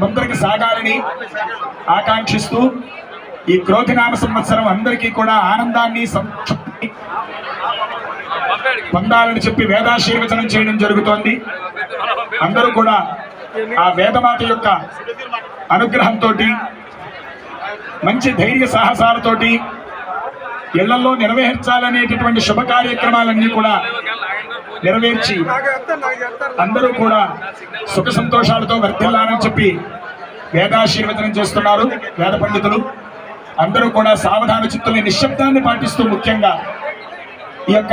ముందరికి సాగాలని ఆకాంక్షిస్తూ ఈ క్రోధినామ సంవత్సరం అందరికీ కూడా ఆనందాన్ని పొందాలని చెప్పి వేదాశీర్వచనం చేయడం జరుగుతోంది. అందరూ కూడా ఆ వేదమాత యొక్క అనుగ్రహంతో మంచి ధైర్య సాహసాలతోటి ఇళ్ళలో నెరవేర్చాలనేటటువంటి శుభ కార్యక్రమాలన్నీ కూడా నెరవేర్చి అందరూ కూడా సుఖ సంతోషాలతో వర్ధిల్లాలని చెప్పి వేదాశీర్వచనం చేస్తున్నారు వేద పండితులు. అందరూ కూడా సావధాన చిత్తుల్ని నిశ్శబ్దాన్ని పాటిస్తూ ముఖ్యంగా ఈ యొక్క